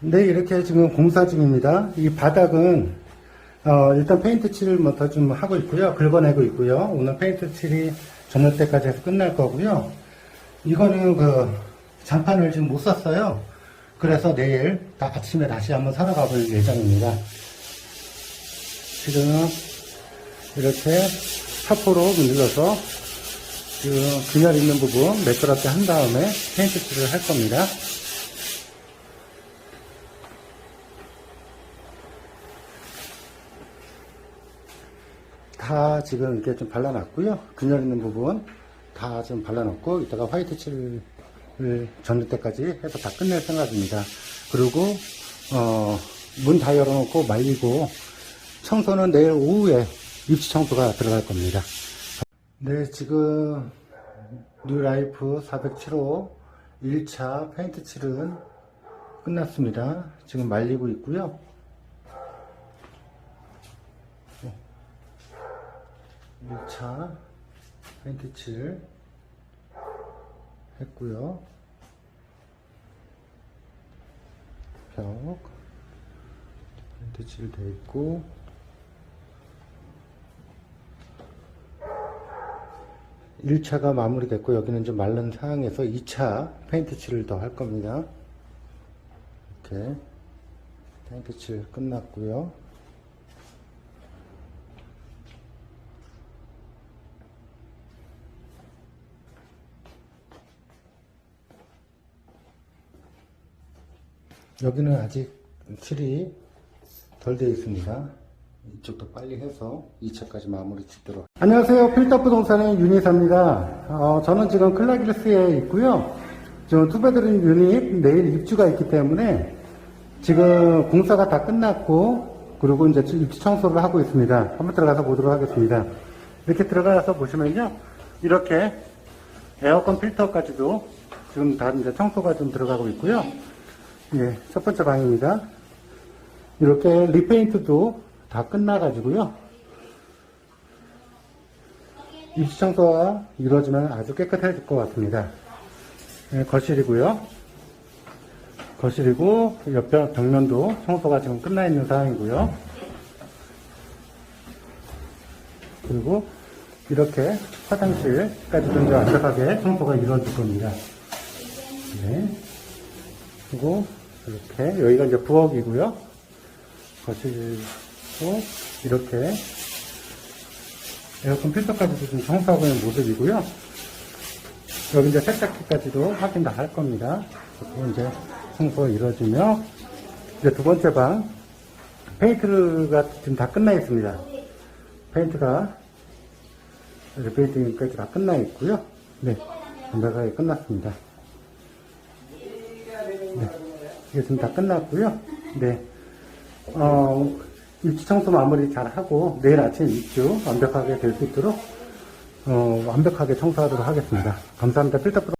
네, 이렇게 지금 공사 중입니다. 이 바닥은, 어, 일단 페인트 칠부터 좀 하고 있고요. 긁어내고 있고요. 오늘 페인트 칠이 저녁 때까지 해서 끝날 거고요. 이거는 그, 장판을 지금 못 샀어요. 그래서 내일 다 아침에 다시 한번 사러 가볼 예정입니다. 지금 이렇게 사포로 눌러서 지금 균열 있는 부분 매끄럽게 한 다음에 페인트 칠을 할 겁니다. 다 지금 이렇게 좀 발라놨고요. 균열 있는 부분 다 지금 발라놓고 이따가 화이트 칠을 전릴 때까지 해서 다 끝낼 생각입니다. 그리고 어, 문 다 열어놓고 말리고 청소는 내일 오후에 입지 청소가 들어갈 겁니다. 네, 지금 뉴라이프 407호 1차 페인트 칠은 끝났습니다. 지금 말리고 있고요. 1차 페인트 칠 했고요. 벽 페인트 칠돼 있고 일차가 마무리됐고 여기는 좀 마른 상황에서 2차 페인트 칠을 더 할 겁니다. 이렇게 페인트 칠 끝났고요. 여기는 아직 칠이 덜 되어 있습니다. 이쪽도 빨리 해서 2차까지 마무리 짓도록. 안녕하세요. 필터 부동산의 윤희사입니다. 어, 저는 지금 클라기르스에 있고요. 지금 투베드룸 유닛 내일 입주가 있기 때문에 지금 공사가 다 끝났고 그리고 이제 입주 청소를 하고 있습니다. 한번 들어가서 보도록 하겠습니다. 이렇게 들어가서 보시면요. 이렇게 에어컨 필터까지도 지금 다 이제 청소가 좀 들어가고 있고요. 예, 첫 번째 방입니다. 이렇게 리페인트도 다 끝나가지고요. 입시 청소가 이루어지면 아주 깨끗해질 것 같습니다. 예, 거실이고요. 거실이고 옆 벽- 벽면도 청소가 지금 끝나 있는 상황이고요. 그리고 이렇게 화장실까지도 이제 완벽하게 청소가 이루어질 겁니다. 네. 그리고 이렇게 여기가 이제 부엌이고요. 거실도 이렇게 에어컨 필터까지도 좀 청소하고 있는 모습이고요. 여기 이제 세탁기까지도 확인 다 할 겁니다. 그리고 이제 청소가 이루어지며 이제 두 번째 방 페인트가 지금 다 끝나 있습니다. 페인트가 이제 페인팅까지 다 끝나 있고요. 네, 완벽하게 끝났습니다. 네, 이게 지금 다 끝났고요. 네, 어, 입주 청소 마무리 잘 하고 내일 아침 입주 완벽하게 될 수 있도록 어, 완벽하게 청소하도록 하겠습니다. 감사합니다. 필터